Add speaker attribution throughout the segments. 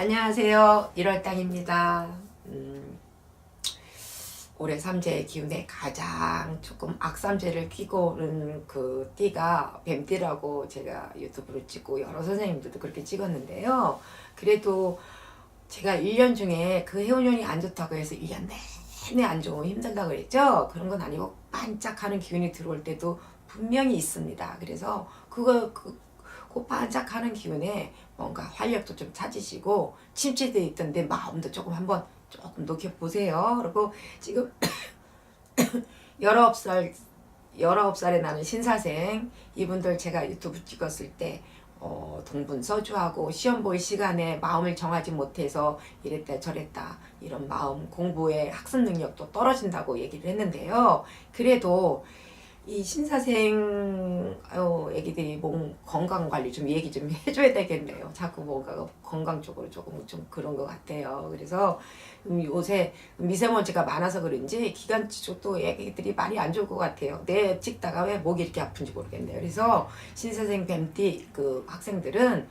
Speaker 1: 안녕하세요. 1월 땅입니다. 음, 올해 삼재의 기운에 가장 조금 악삼재를 끼고 오는 그 띠가 뱀띠라고 제가 유튜브로 찍고 여러 선생님들도 그렇게 찍었는데요. 그래도 제가 1년 중에 그 해운년이 안 좋다고 해서 1년 내내 안 좋으면 힘들다고 그랬죠. 그런 건 아니고 반짝하는 기운이 들어올 때도 분명히 있습니다. 그래서 그거 그, 그 반짝하는 기운에 뭔가 활력도 좀 찾으시고 침체돼 있던 내 마음도 조금 한번 조금 녹여보세요. 그리고 지금 19살 19살에 나는 신사생 이분들 제가 유튜브 찍었을 때 어, 동분서주하고 시험 볼 시간에 마음을 정하지 못해서 이랬다 저랬다 이런 마음 공부의 학습 능력도 떨어진다고 얘기를 했는데요. 그래도 이 신사생 어, 애기들이 몸 건강 관리 좀 얘기 좀 해줘야 되겠네요. 자꾸 뭔가 건강 쪽으로 조금 좀 그런 것 같아요. 그래서 음, 요새 미세먼지가 많아서 그런지 기관지 쪽도 애기들이 많이 안 좋을 것 같아요. 내 찍다가 왜 목이 이렇게 아픈지 모르겠네요. 그래서 신사생 뱀띠 그 학생들은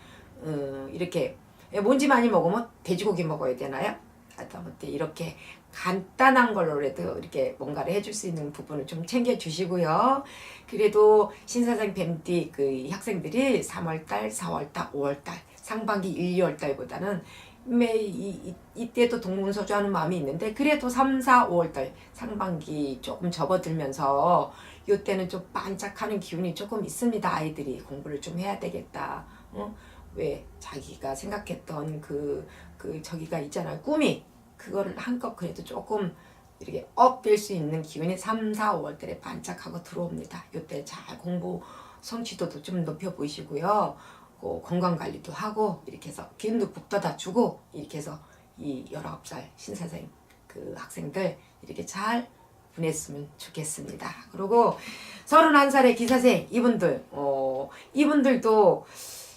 Speaker 1: 음, 이렇게 뭔지 많이 먹으면 돼지고기 먹어야 되나요? 하다못해 이렇게 간단한 걸로라도 이렇게 뭔가를 해줄 수 있는 부분을 좀 챙겨주시고요. 그래도 신사장 뱀띠 그 학생들이 3월달, 4월달, 5월달 상반기 1, 2월달보다는 매 이, 이, 이때도 동문서주 하는 마음이 있는데 그래도 3, 4, 5월달 상반기 조금 접어들면서 이때는 좀 반짝하는 기운이 조금 있습니다. 아이들이 공부를 좀 해야 되겠다. 어? 왜 자기가 생각했던 그, 그 저기가 있잖아요. 꿈이 그거를 한껏 그래도 조금 이렇게 업될 수 있는 기운이 3, 4, 5월 달에 반짝하고 들어옵니다. 이때 잘 공부 성취도도 좀 높여 보시고요. 그 건강 관리도 하고 이렇게 해서 기운도 북돋아 주고 이렇게 해서 이 19살 신사생 그 학생들 이렇게 잘 보냈으면 좋겠습니다. 그리고 31살의 기사생 이분들 어 이분들도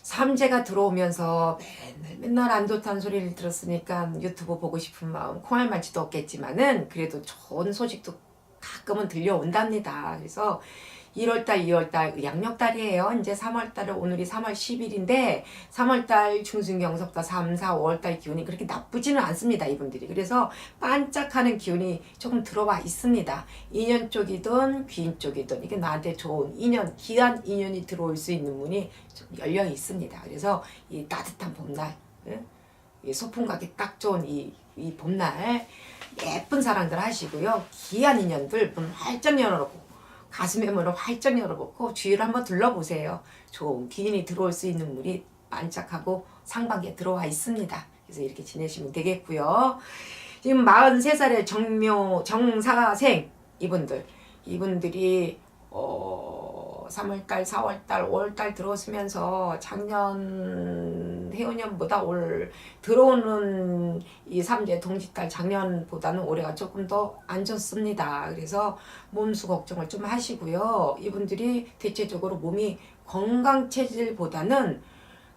Speaker 1: 삼재가 들어오면서 맨날 맨날 안 좋다는 소리를 들었으니까 유튜브 보고 싶은 마음 콩알 만치도 없겠지만은 그래도 좋은 소식도 가끔은 들려온답니다. 그래서 1월달, 2월달 양력달이에요. 이제 3월달은 오늘이 3월 10일인데 3월달 중순 경섭달 3, 4, 5월달 기운이 그렇게 나쁘지는 않습니다. 이분들이. 그래서 반짝하는 기운이 조금 들어와 있습니다. 인연 쪽이든 귀인 쪽이든 이게 나한테 좋은 인연, 귀한 인연이 들어올 수 있는 문이 좀 열려 있습니다. 그래서 이 따뜻한 봄날, 예? 이 소풍 가기 딱 좋은 이, 이 봄날 예쁜 사랑들 하시고요. 귀한 인연들 문 활짝 열어놓고 가슴에 문을 활짝 열어놓고 주위를 한번 둘러보세요. 좋은 기운이 들어올 수 있는 물이 반짝하고 상반기에 들어와 있습니다. 그래서 이렇게 지내시면 되겠고요. 지금 43살의 정묘 정사생 이분들 이분들이 어 3월달, 4월달, 5월달 들어오면서 작년 해운년보다 올 들어오는 이 삼재 동짓달 작년보다는 올해가 조금 더 안 좋습니다. 그래서 몸수 걱정을 좀 하시고요. 이분들이 대체적으로 몸이 건강 체질보다는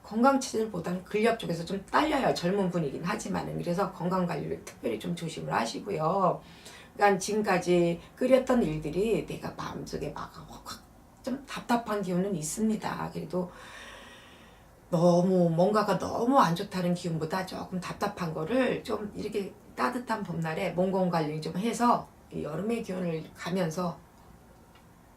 Speaker 1: 건강 체질보다는 근력 쪽에서 좀 딸려요. 젊은 분이긴 하지만은 그래서 건강 관리를 특별히 좀 조심을 하시고요. 그러니까 지금까지 끓였던 일들이 내가 마음속에 막 확 좀 답답한 기운은 있습니다. 그래도 너무 뭔가가 너무 안 좋다는 기운보다 조금 답답한 거를 좀 이렇게 따뜻한 봄날에 몸 관리 좀 해서 이 여름의 기운을 가면서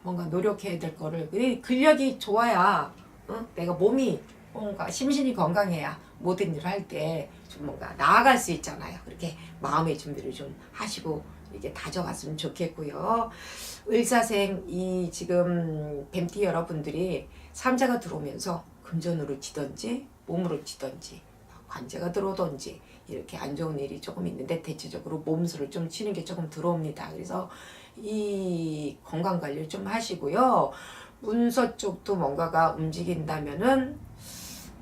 Speaker 1: 뭔가 노력해야 될 거를 이 근력이 좋아야 어? 내가 몸이 뭔가 심신이 건강해야 모든 일을 할 때 좀 뭔가 나아갈 수 있잖아요. 그렇게 마음의 준비를 좀 하시고 이렇게 다져갔으면 좋겠고요. 을사생 이 지금 뱀띠 여러분들이 삼자가 들어오면서 금전으로 치던지 몸으로 치던지 관제가 들어오던지 이렇게 안 좋은 일이 조금 있는데 대체적으로 몸수를 좀 치는 게 조금 들어옵니다. 그래서 이 건강 관리를 좀 하시고요. 문서 쪽도 뭔가가 움직인다면은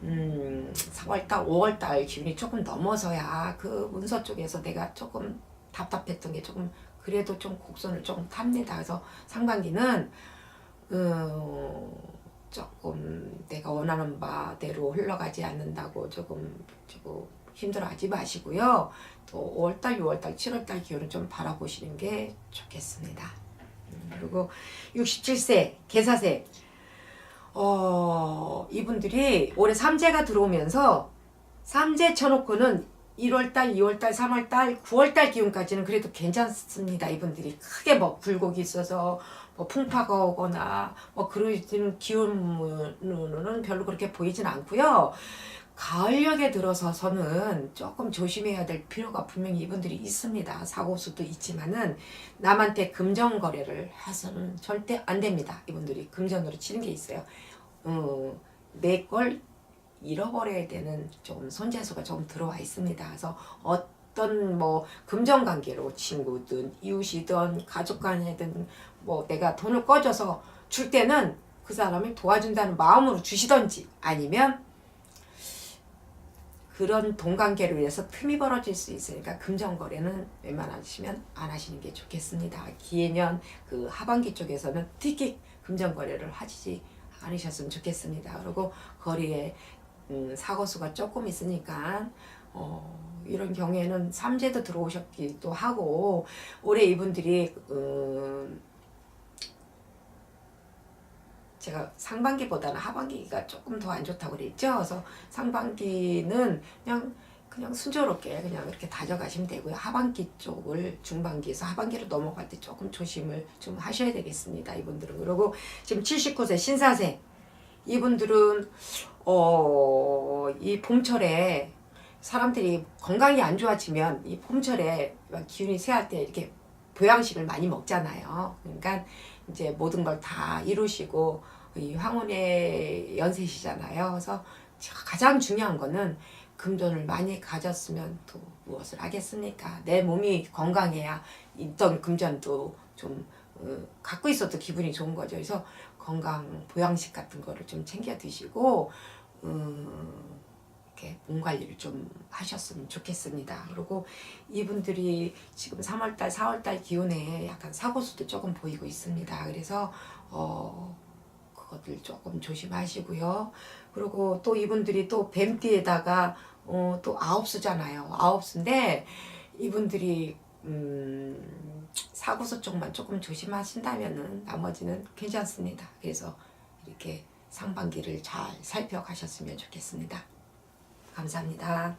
Speaker 1: 음, 4월달, 5월달 기운이 조금 넘어서야 그 문서 쪽에서 내가 조금 답답했던 게 조금 그래도 좀 곡선을 조금 탑니다. 그래서 상반기는 어, 조금 내가 원하는 바대로 흘러가지 않는다고 조금 조금 힘들어하지 마시고요. 또 5월달, 6월달, 7월달 기운을 좀 바라보시는 게 좋겠습니다. 음, 그리고 67세 개사세 어, 이분들이 올해 삼재가 들어오면서 삼재 쳐놓고는 1월달, 2월달, 3월달, 9월달 기온까지는 그래도 괜찮습니다. 이분들이 크게 뭐 불곡이 있어서 뭐 풍파가 오거나 뭐 그러는 기온으로는 별로 그렇게 보이진 않고요. 가을역에 들어서서는 조금 조심해야 될 필요가 분명히 이분들이 있습니다. 사고 수도 있지만은 남한테 금전 거래를 해서는 절대 안 됩니다. 이분들이 금전으로 치는 게 있어요. 어, 내걸 잃어버려야 되는 좀 손재수가 좀 들어와 있습니다. 그래서 어떤 뭐 금전 관계로 친구든 이웃이든 가족 간이든 뭐 내가 돈을 꺼줘서 줄 때는 그 사람을 도와준다는 마음으로 주시던지 아니면 그런 돈 관계로 인해서 틈이 벌어질 수 있으니까 금전 거래는 웬만하시면 안 하시는 게 좋겠습니다. 기해년 그 하반기 쪽에서는 특히 금전 거래를 하지 않으셨으면 좋겠습니다. 그리고 거리에 음, 사고 수가 조금 있으니까 어, 이런 경우에는 삼재도 들어오셨기도 하고 올해 이분들이 음, 제가 상반기보다는 하반기가 조금 더 안 좋다고 그랬죠. 그래서 상반기는 그냥 그냥 순조롭게 그냥 이렇게 다져가시면 되고요. 하반기 쪽을 중반기에서 하반기로 넘어갈 때 조금 조심을 좀 하셔야 되겠습니다. 이분들은 그리고 지금 79세 신사생 이분들은 어, 이 봄철에 사람들이 건강이 안 좋아지면 이 봄철에 막 기운이 쇠할 때 이렇게 보양식을 많이 먹잖아요. 그러니까 이제 모든 걸 다 이루시고 이 황혼의 연세시잖아요. 그래서 가장 중요한 거는 금전을 많이 가졌으면 또 무엇을 하겠습니까? 내 몸이 건강해야 있던 금전도 좀 어, 갖고 있어도 기분이 좋은 거죠. 그래서 건강 보양식 같은 거를 좀 챙겨 드시고 음, 이렇게 몸 관리를 좀 하셨으면 좋겠습니다. 그리고 이분들이 지금 3월달, 4월달 기온에 약간 사고수도 조금 보이고 있습니다. 그래서 어 그것들 조금 조심하시고요. 그리고 또 이분들이 또 뱀띠에다가 어, 또 아홉수잖아요. 아홉수인데 이분들이 음, 사고수 쪽만 조금 조심하신다면은 나머지는 괜찮습니다. 그래서 이렇게 상반기를 잘 살펴가셨으면 좋겠습니다. 감사합니다.